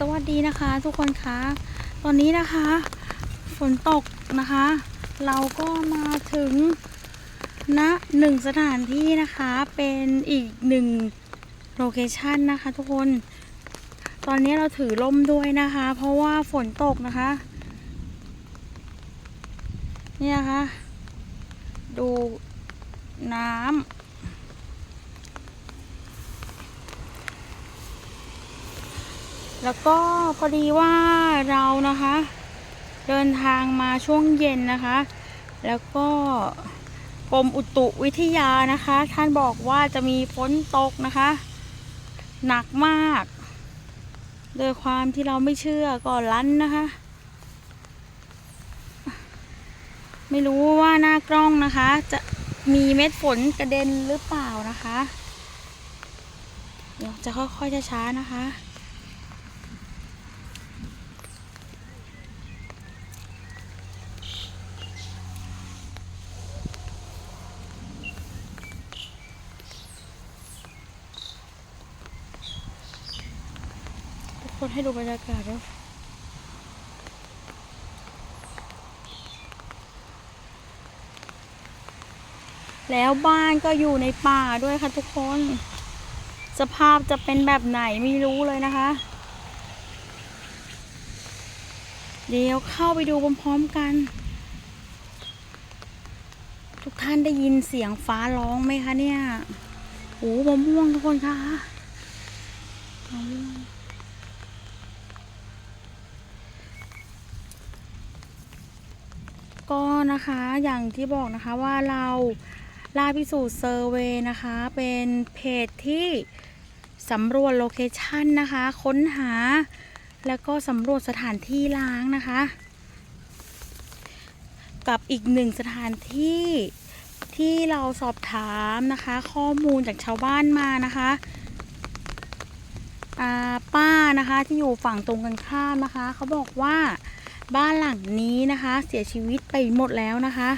สวัสดีนะคะทุกคนคะ ตอนนี้นะคะ ฝนตกนะคะ เราก็มาถึงณหนึ่งสถานที่นะคะเป็นอีกหนึ่งโลเคชันนะคะทุกคน ตอนนี้เราถือร่มด้วยนะคะ เพราะว่าฝนตกนะคะเนี่ยนะคะ ดูน้ำ แล้วก็พอดีว่าเรานะคะ เดินทางมาช่วงเย็นนะคะ แล้วก็กรมอุตุวิทยานะคะ ท่านบอกว่าจะมีฝนตกนะคะ หนักมากโดยความที่เราไม่เชื่อก่อนลั้นนะคะ ไม่รู้ว่าหน้ากล้องนะคะ จะมีเม็ดฝนกระเด็นหรือเปล่านะคะ เดี๋ยวจะค่อยๆช้าๆนะคะ ให้ดูบรรยากาศด้วแล้วบ้านก็อยู่ในป่าด้วยค่ะทุกคน สภาพจะเป็นแบบไหนไม่รู้เลยนะคะ เดี๋ยวเข้าไปดูพร้อมๆกัน ทุกท่านได้ยินเสียงฟ้าร้องไหมคะเนี่ย โอ้มะม่วงทุกคนคะมะม่วง ก็นะคะอย่างที่บอกนะคะว่าเราลาพิสูจน์เซอร์เวนะคะ เป็นเพจที่สำรวจโลเคชันนะคะ ค้นหาแล้วก็สำรวจสถานที่ล้างนะคะ กับอีกหนึ่งสถานที่ที่เราสอบถามนะคะ ข้อมูลจากชาวบ้านมานะคะป้านะคะที่อยู่ฝั่งตรงกันข้ามนะคะ เขาบอกว่า บ้านหลังนี้นะคะ เสียชีวิตไปหมดแล้วนะคะ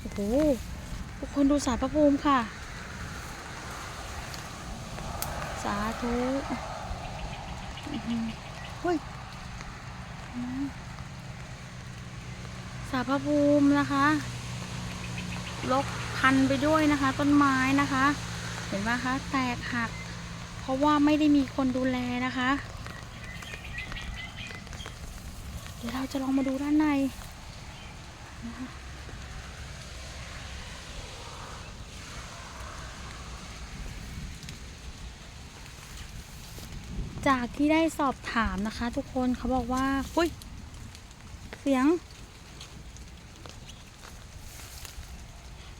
โอ้โหทุกคนดูสารพระภูมิค่ะ สาธุเฮ้ยสารพระภูมินะคะลกพันไปด้วยนะคะ ต้นไม้นะคะ เห็นไหมคะ แตกหัก เพราะว่าไม่ได้มีคนดูแลนะคะ เดี๋ยวเราจะลองมาดูด้านในนะคะจากที่ได้สอบถามนะคะ ทุกคนเขาบอกว่าอุ้ย เสียง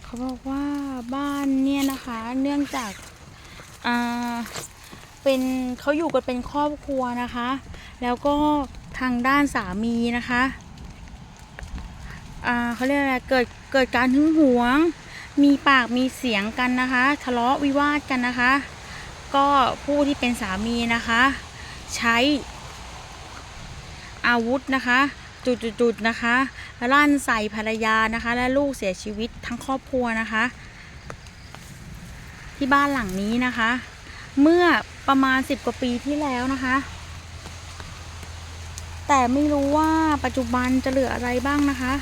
เขาบอกว่าบ้านเนี่ยนะคะ เนื่องจากอ่าเป็นเขาอยู่กันเป็นครอบครัวนะคะ แล้วก็ ทางด้านสามีนะคะอ่าเขาเรียกอะไรเกิดเกิดการหึงหวง มีปากมีเสียงกันนะคะ ทะเลาะวิวาทกันนะคะ ก็ผู้ที่เป็นสามีนะคะ ใช้อาวุธนะคะ จุดๆนะคะลั่นใส่ภรรยานะคะ และลูกเสียชีวิตทั้งครอบครัวนะคะ ที่บ้านหลังนี้นะคะ เมื่อประมาณสิบกว่าปีที่แล้วนะคะ แต่ไม่รู้ว่าปัจจุบันจะเหลืออะไรบ้างนะคะ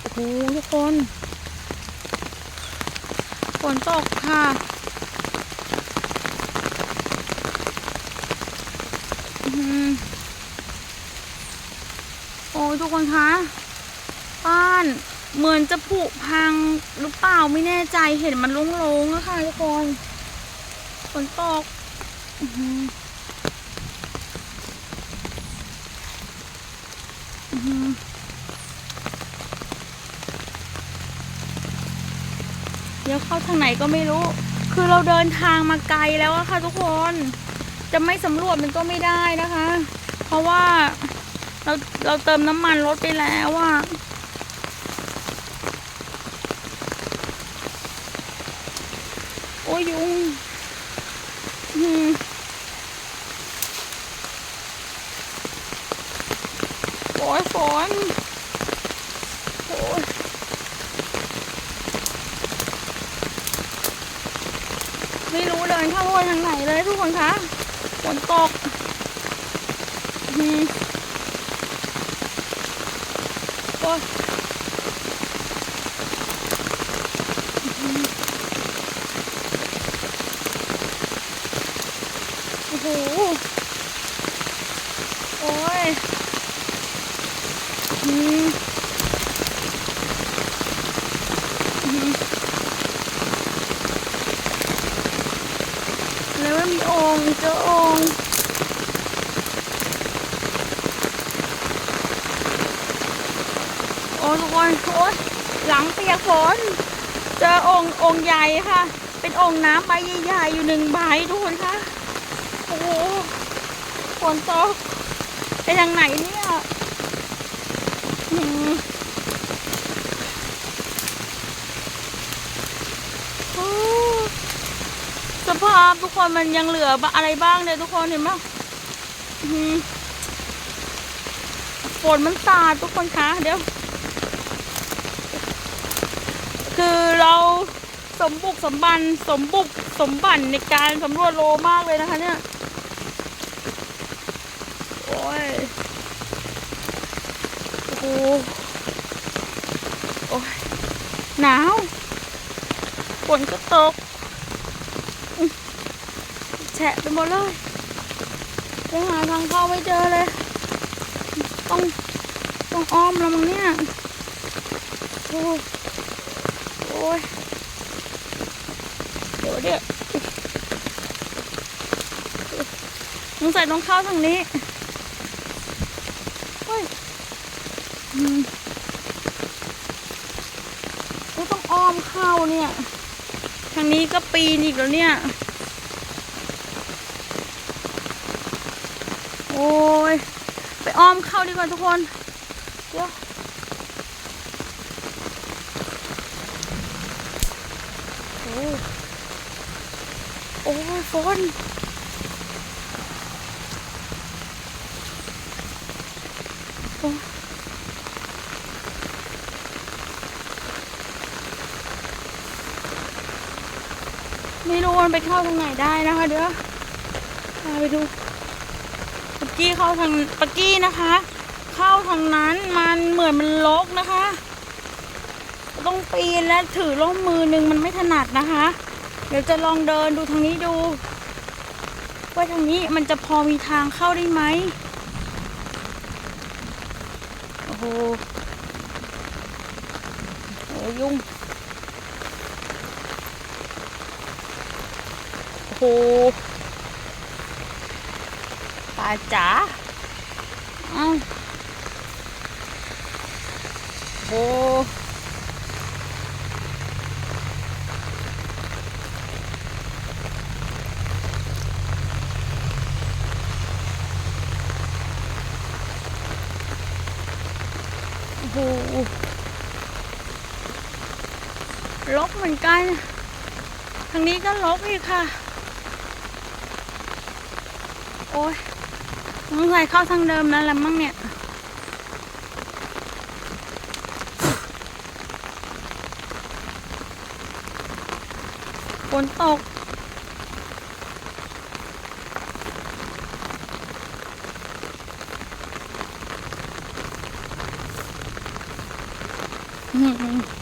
โอ้โหทุกคน ฝนตกค่ะอือหือโอ้ยทุกคนคะ บ้านเหมือนจะผุพังหรือเปล่าไม่แน่ใจเห็นมันโล่งๆอะค่ะทุกคน ฝนตก อือหืออื้อหือเดี๋ ยวเข้าทางไหนก็ไม่รู้ คือเราเดินทางมาไกลแล้วอะค่ะทุกคน จะไม่สำรวจมันก็ไม่ได้นะคะ เพราะว่าเราเราเติมน้ำมันรถไปแล้วอะโอ้ยุงอื้อหือโอ้ยฝนโอ้ยไม่รู้เลย ดินเข้าไปทางไหนเลยทุกคนคะฝนตกอืมโอ้ยอืมโอ้โห โอ้ยอืมอืม แล้วมีโอ่งเจอโอ่งโอ้ทุกคนโอ้ยหลังเปียกฝน เจออ่งโอ่งใหญ่ค่ะ เป็นโอ่งน้ำใบใหญ่ๆอยู่หนึ่งใบทุกคนคะโอ้โหฝนตกไปทางไหนเนี่ยอืมโอ้ ภาพทุกคนมันยังเหลืออะไรบ้างเนี่ยทุกคนเห็นไหมฝนมันสาดทุกคนคะเดี๋ยว คือเราสมบุกสมบันสมบุกสมบันในการสำรวจโลมากเลยนะคะเนี่ยโอ้ยโอ้โหโอ้ยหนาวฝนก็ตก แฉะไปหมดเลยยังหาทางเข้าไม่เจอเลย ต้องต้องอ้อมแล้วมั้งเนี่ยโอ้ยโอ้ยเดี๋ยวเดี๋ยวสงสัยต้องเข้าทางนี้เฮ้ยอืมก็ต้องอ้อมเข้าเนี่ย ทางนี้ก็ปีนอีกแล้วเนี่ย โอ้ย ไป อ้อมเข้าดีกว่าทุกคน เดี๋ยวโอ้โอ้ฝนไม่รู้มันไปเข้าตรงไหนได้นะคะเดี๋ยวพาไปดู กี้เข้าทางปักกี้นะคะ เข้าทางนั้นมันเหมือนมันลกนะคะ ต้องปีนและถือร่มมือหนึ่งมันไม่ถนัดนะคะ เดี๋ยวจะลองเดินดูทางนี้ดู ว่าทางนี้มันจะพอมีทางเข้าได้ไหมโอ้โหโอ้ยุ่งโอ้โหาจ๋าอ้าโอ้โอ้โหลกเหมือนกัน ทางนี้ก็ลกอีกค่ะ โอ้ย สงสัยเข้าทางเดิมแล้วละมั้งเนี่ย ฝนตก อืม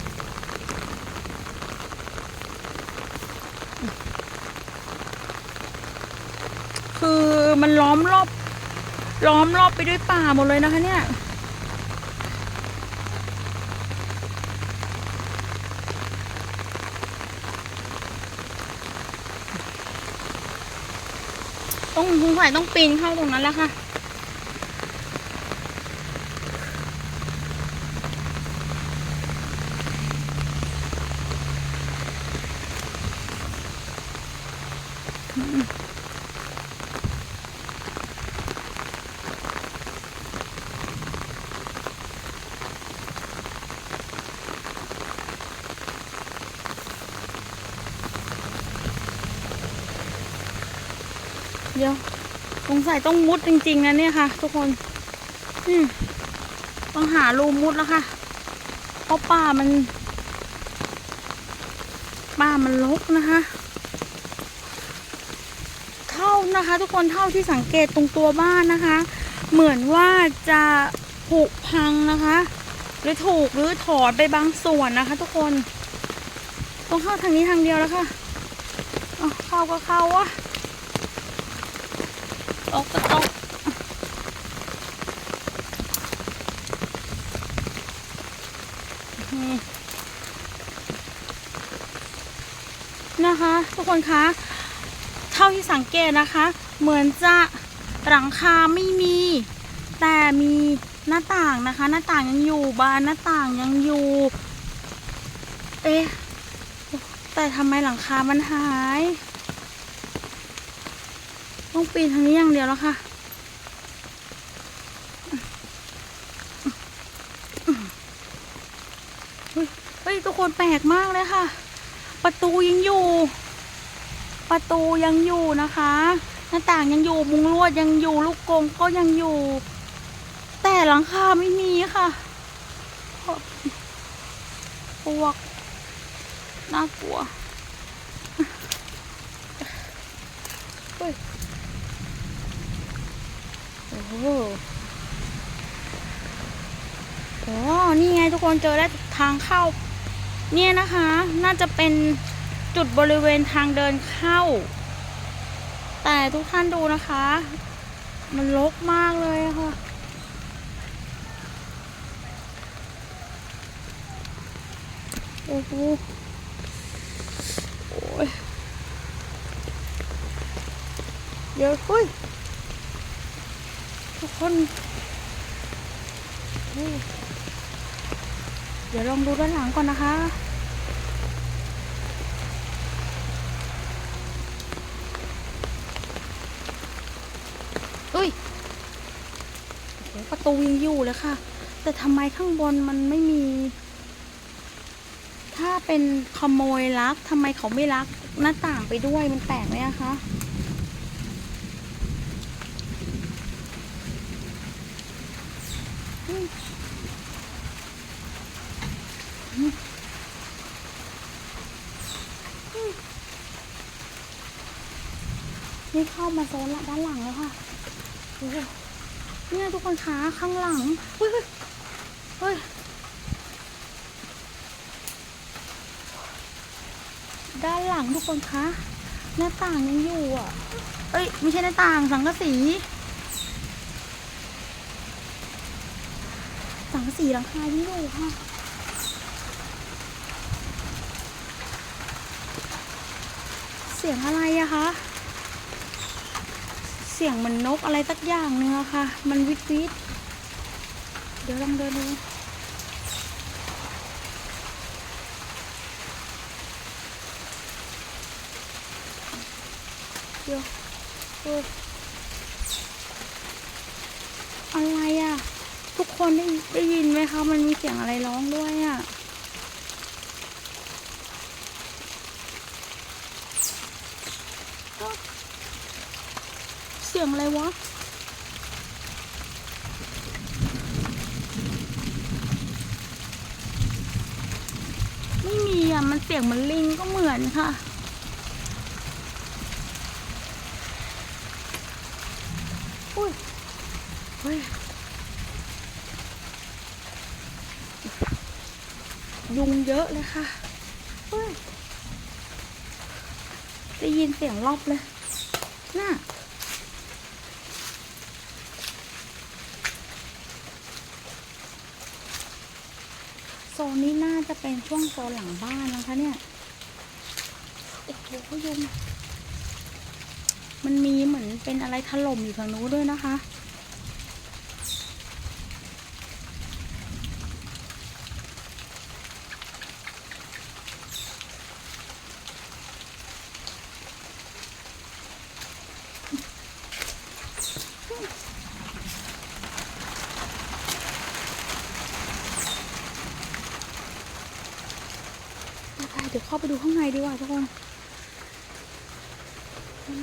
คือมันล้อมรอบ ล้อมรอบไปด้วยป่าหมดเลยนะคะเนี่ย ต้องสงสัยต้องปีนเข้าตรงนั้นแล้วค่ะ เดี๋ยว สงสัยต้องมุดจริง ๆนะเนี่ยค่ะ ทุกคนต้องหารูมุดแล้วค่ะ เพราะป่ามัน ป่ามันรกนะคะโนะคะ ทุกคนเท่าที่สังเกตตรงตัวบ้านนะคะ เหมือนว่าจะผุพังนะคะ หรือถูกหรือถอดไปบางส่วนนะคะ ทุกคนต้องเข้าทางนี้ทางเดียวแล้วค่ะเเข้าก็เข้าวะ ตกก็ตกอืมนะคะทุกคนคะ เท่าที่สังเกตนะคะ เหมือนจะหลังคาไม่มี แต่มีหน้าต่างนะคะ หน้าต่างยังอยู่บานหน้าต่างยังอยู่ เอ๊ะแต่ทำไมหลังคามันหาย ต้องปีนทางนี้อย่างเดียวแล้วค่ะเฮ้ยทุกคนแปลกมากเลยค่ะ ประตูยังอยู่ ประตูยังอยู่นะคะ หน้าต่างยังอยู่มุงลวดยังอยู่ลูกกงก็ยังอยู่ แต่หลังคาไม่มีค่ะปวกน่ากลัวเฮ้ยโอ้โหโอ้นี่ไงทุกคนเจอแล้วทางเข้า เนี่ยนะคะ น่าจะเป็นจุดบริเวณทางเดินเข้า แต่ทุกท่านดูนะคะ มันรกมากเลยะค่ะโอ้โหโอ้ยเดี๋ยวเฮ้ย คนเดี๋ยวลองดูด้านหลังก่อนนะคะ อุ้ยประตูยังอยู่เลยค่ะ แต่ทำไมข้างบนมันไม่มี ถ้าเป็นขโมยลักทำไมเขาไม่ลักหน้าต่างไปด้วยมันแปลกไหมอะคะอืมอืมอืม นี่เข้ามาโซนละด้านหลังแล้วค่ะเนี่ยทุกคนคะข้างหลังเฮ้ยเฮ้ยเฮ้ยด้านหลังทุกคนคะหน้าต่างยังอยู่อะ เอ้ยไม่ใช่หน้าต่างสังกะสี สังกะสีหลังคายังอยู่ค่ะ สียงอะไรอะคะ เสียงเหมันนกอะไรสักอย่างเนึงอะค่ะ มันวิดวิดเดี๋ยวลองเดินดูเดี๋ยวเอออะไรอะทุกคนได้ได้ยินไหมคะ มันมีเสียงอะไรร้องด้วยอะ ยงอะไรวะไม่มีอะ มันเสียงเหมันลิงก็เหมือนค่ะ อุ้ยเฮ้ย ยุงเยอะเลยค่ะเฮ้ยได้ยินเสียงรอบเลย น่ะ โซนนี้น่า จะเป็นช่วงโซนหลังบ้านนะคะเนี่ย โอ้โหยุงมันมีเหมือนเป็นอะไรถล่มอยู่ทางนู้นด้วยนะคะ ไปเดี๋ยวเข้าไปดูข้างในดีกว่าทุกคนอืม ทุก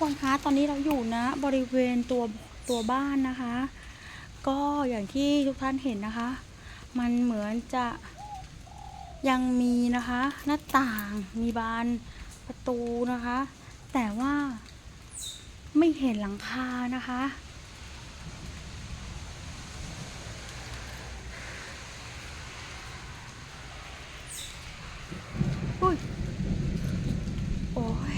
คนคะ ตอนนี้เราอยู่นะ บริเวณตัวตัวบ้านนะคะ ก็อย่างที่ทุกท่านเห็นนะคะ มันเหมือนจะ ยังมีนะคะหน้าต่างมีบานประตูนะคะ แต่ว่าไม่เห็นหลังคานะคะ อุ้ย โอ้ย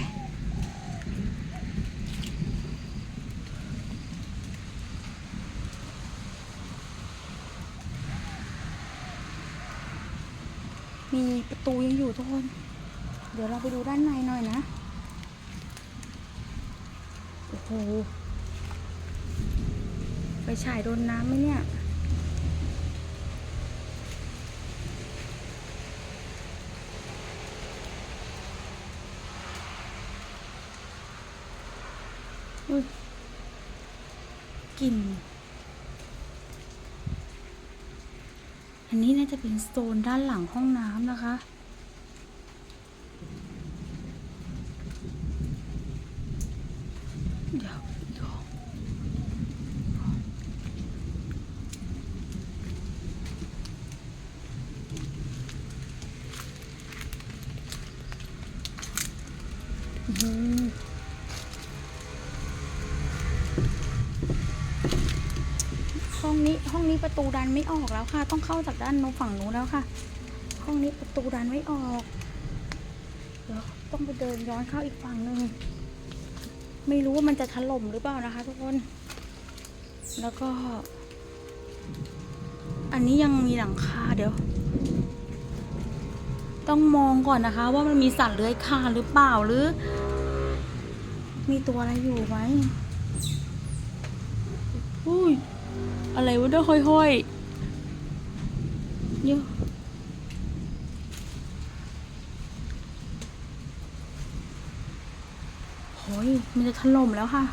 มี ประตูยังอยู่ทุกคน เดี๋ยวเราไปดูด้านในหน่อยนะ โอ้โห ไปฉายโดนน้ำไหมเนี่ย อุ้ยกลิ่นอันนี้น่าจะเป็นโซนด้านหลังห้องน้ำนะคะ เดี๋ยวเดี๋ยวอื้อ ห้องนี้ห้องนี้ประตูดันไม่ออกแล้วค่ะ ต้องเข้าจากด้านโน้นฝั่งนู้นแล้วค่ะ ห้องนี้ประตูดันไม่ออกเดี๋ยวต้องไปเดินย้อนเข้าอีกฝั่งหนึ่ง ไม่รู้ว่ามันจะถล่มหรือเปล่านะคะ ทุกคน แล้วก็ อันนี้ยังมีหลังคาเดี๋ยว ต้องมองก่อนนะคะ ว่ามันมีสัตว์เลื้อยคลานหรือเปล่าหรือ มีตัวอะไรอยู่ไหมอุ้ย อะไรวะเด้อห้อยๆเยอะโอ้ ยมันจะถล่มแล้วค่ะ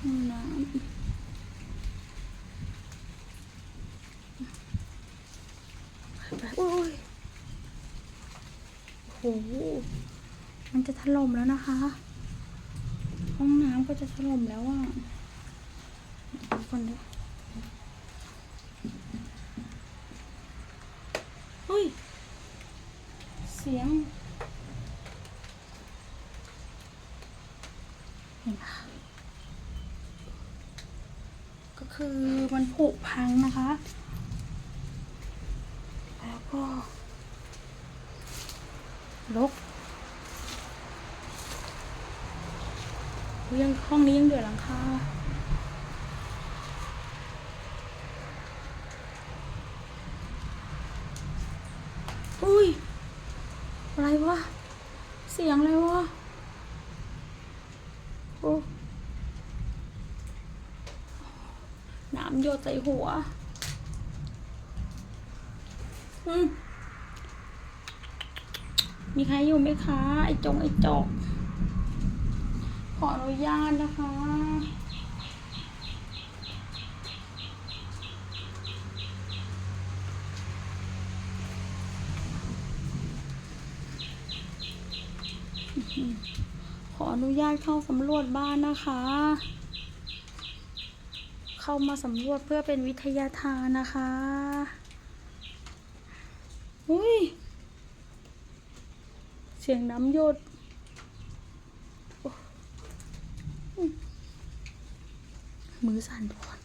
ห้องน้ำไปๆโอ้ยโห มันจะถล่มแล้วนะคะ ห้องน้ำก็จะถล่มแล้วอะคนด้วยเฮ้ยียง เห็นปะก็คือมันผุพังนะคะ แล้วก็ลกยังห้องนี้ยังเหลือหลังคา อุ้ย อะไรวะ เสียงอะไรวะ โอ้น้ำหย ดใส่หัว อืมมีใครอยู่ไหมคะ ไอ้จงไอ้จอกขออนุญาตนะคะ ขออนุญาตเข้าสำรวจบ้านนะคะ เข้ามาสำรวจเพื่อเป็นวิทยาทานนะคะอุ้ย เสียงน้ำหยดมือสั่นทุกคน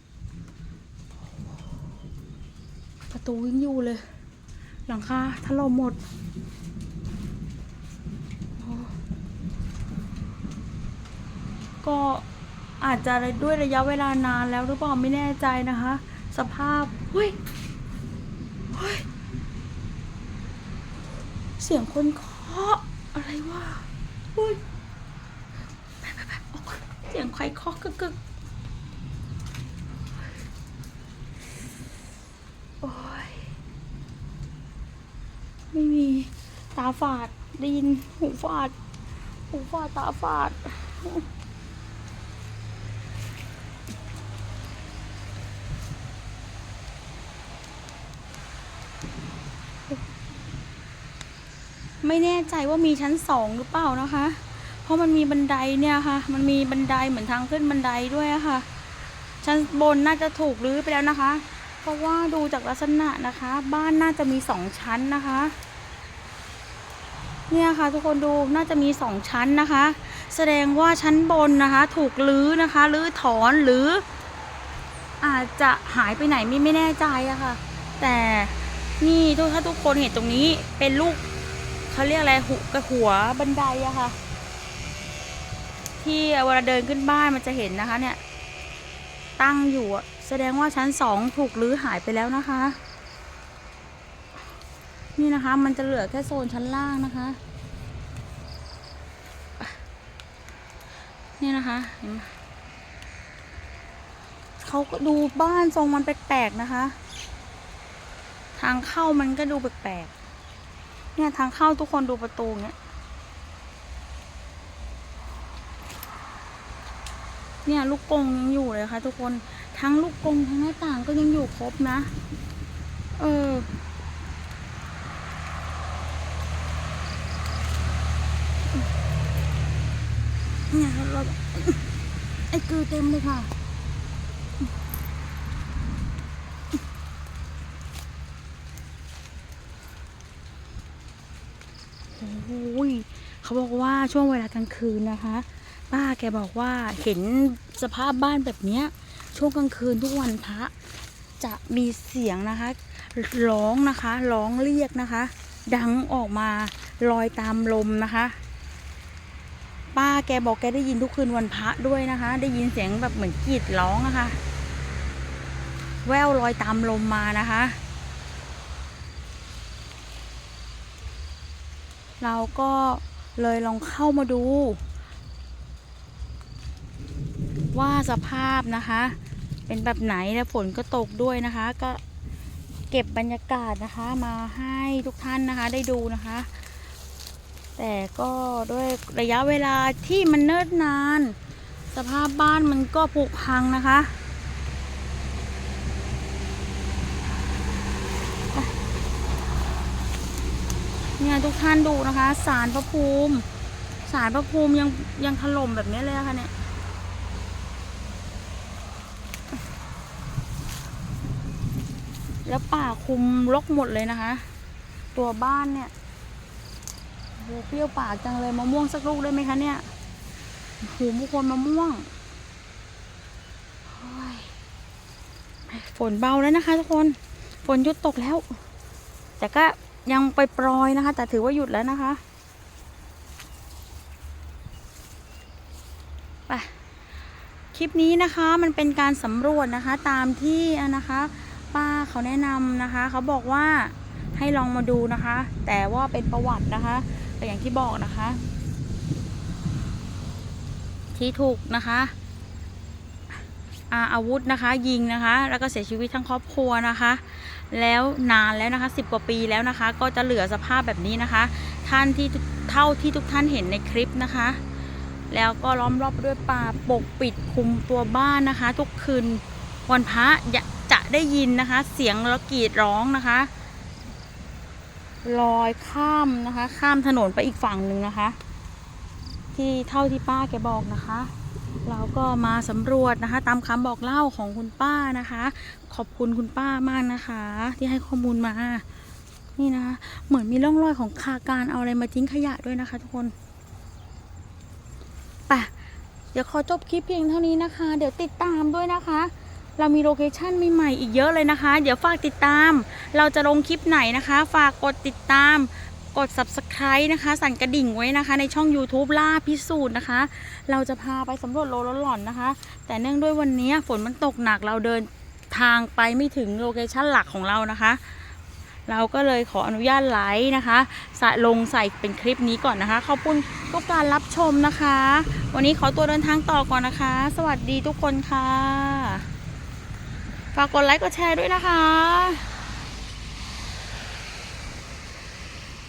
ประตูยังอยู่เลย หลังคาถล่มหมดก็ อาจจะด้วยระยะเวลานานแล้วหรือเปล่าไม่แน่ใจนะคะ สภาพเฮ้ยเฮ้ยเสียงคนเคาะอะไรวะเฮ้ยไปไปไปออกเสียงใครเคาะกึกกึกโอ้ยไม่มีตาฝาดได้ยินหูฝาดหูฝาดตาฝาด ไม่แน่ใจว่ามีชั้นสองหรือเปล่านะคะ เพราะมันมีบันไดเนี่ยค่ะ มันมีบันไดเหมือนทางขึ้นบันไดด้วยะค่ะ ชั้นบนน่าจะถูกรื้อไปแล้วนะคะ เพราะว่าดูจากลักษณะนะคะ บ้านน่าจะมีสองชั้นนะคะ เนี่ยค่ะทุกคนดูน่าจะมีสองชั้นนะคะ แสดงว่าชั้นบนนะคะ ถูกรื้อนะคะรื้อถอนหรือ อาจจะหายไปไหนไม่ไม่แน่ใจอะค่ะ แต่นี่ถ้าทุกคนเห็นตรงนี้เป็นลูก เขาเรียกอะไรหุกระหัวบันไดอะค่ะ ที่เวลาเดินขึ้นบ้านมันจะเห็นนะคะ เนี่ย ตั้งอยู่แสดงว่าชั้นสองถูกรื้อหายไปแล้วนะคะ นี่นะคะ มันจะเหลือแค่โซนชั้นล่างนะคะ นี่นะคะเห็นไหมเขาก็ดูบ้านทรงมันแปลกๆนะคะ ทางเข้ามันก็ดูแปลกๆ เนี่ยทางเข้าทุกคนดูประตูเนี้ยเนี่ยลูกกงยังอยู่เลยค่ะ ทุกคนทั้งลูกกงทั้งหน้าต่างก็ยังอยู่ครบนะ เออเนี่ยเราไอ้กือเต็มเลยค่ะ โอ้ย เขาบอกว่าช่วงเวลากลางคืนนะคะ ป้าแกบอกว่าเห็นสภาพบ้านแบบเนี้ย ช่วงกลางคืนทุกวันพระจะมีเสียงนะคะร้องนะคะร้องเรียกนะคะ ดังออกมาลอยตามลมนะคะ ป้าแกบอกแกได้ยินทุกคืนวันพระด้วยนะคะ ได้ยินเสียงแบบเหมือนกรีดร้องอะคะ แววลอยตามลมมานะคะ เราก็ เลยลองเข้ามาดู ว่าสภาพนะคะ เป็นแบบไหนแล้วฝนก็ตกด้วยนะคะ ก็เก็บบรรยากาศนะคะมาให้ทุกท่านนะคะได้ดูนะคะ แต่ก็ด้วยระยะเวลาที่มันเนิ่นนาน สภาพบ้านมันก็ผุพังนะคะ เนี่ยทุกท่านดูนะคะสารพระภูมิสารพระภูมิยังยังถล่มแบบนี้เลยะค่ะเนี่ยแล้วป่าคุมรกหมดเลยนะคะ ตัวบ้านเนี่ยโหเปรี้ยวปากจังเลยมะม่วงสักลูกได้ไหมคะเนี่ยหูมุคนมะม่วงฝนเบาแล้วนะคะทุกคน ฝนหยุดตกแล้ว แต่ก็ ยังไปปรอยนะคะ แต่ถือว่าหยุดแล้วนะคะไปคลิปนี้นะคะมันเป็นการสำรวจนะคะตามที่นะคะป้าเขาแนะนำนะคะ เขาบอกว่าให้ลองมาดูนะคะ แต่ว่าเป็นประวัตินะคะก็อย่างที่บอกนะคะ ที่ถูกนะคะอาอาวุธนะคะ ยิงนะคะ แล้วก็เสียชีวิตทั้งครอบครัวนะคะ แล้วนานแล้วนะคะสิบกว่าปีแล้วนะคะ ก็จะเหลือสภาพแบบนี้นะคะ ท่านที่เท่าที่ทุกท่านเห็นในคลิปนะคะ แล้วก็ล้อมรอบด้วยป่าปกปิดคุมตัวบ้านนะคะ ทุกคืนวันพระจะได้ยินนะคะ เสียงแล้วกรีดร้องนะคะลอยข้ามนะคะ ข้ามถนนไปอีกฝั่งหนึ่งนะคะ ที่เท่าที่ป้าแกบอกนะคะ เราก็มาสำรวจนะคะ ตามคำบอกเล่าของคุณป้านะคะ ขอบคุณคุณป้ามากนะคะ ที่ให้ข้อมูลมา นี่นะคะเหมือนมีร่องรอยของคาการเอาอะไรมาทิ้งขยะด้วยนะคะ ทุกคนไปเดี๋ยวขอจบคลิปเพียงเท่านี้นะคะ เดี๋ยวติดตามด้วยนะคะ เรามีโลเคชั่นใหม่ๆอีกเยอะเลยนะคะ เดี๋ยวฝากติดตาม เราจะลงคลิปไหนนะคะ ฝากกดติดตาม กด subscribe นะคะ สั่นกระดิ่งไว้นะคะ ในช่อง YouTube ล่าพิสูจน์นะคะ เราจะพาไปสำรวจโลลหล่อนนะคะ แต่เนื่องด้วยวันนี้ฝนมันตกหนักเราเดินทางไปไม่ถึงโลเคชั่นหลักของเรานะคะ เราก็เลยขออนุญาตไลฟ์นะคะใส่ลงใส่เป็นคลิปนี้ก่อนนะคะ ขอบคุณทุกการรับชมนะคะ วันนี้ขอตัวเดินทางต่อก่อนนะคะ สวัสดีทุกคนค่ะ ฝากกดไลค์กดแชร์ด้วยนะคะ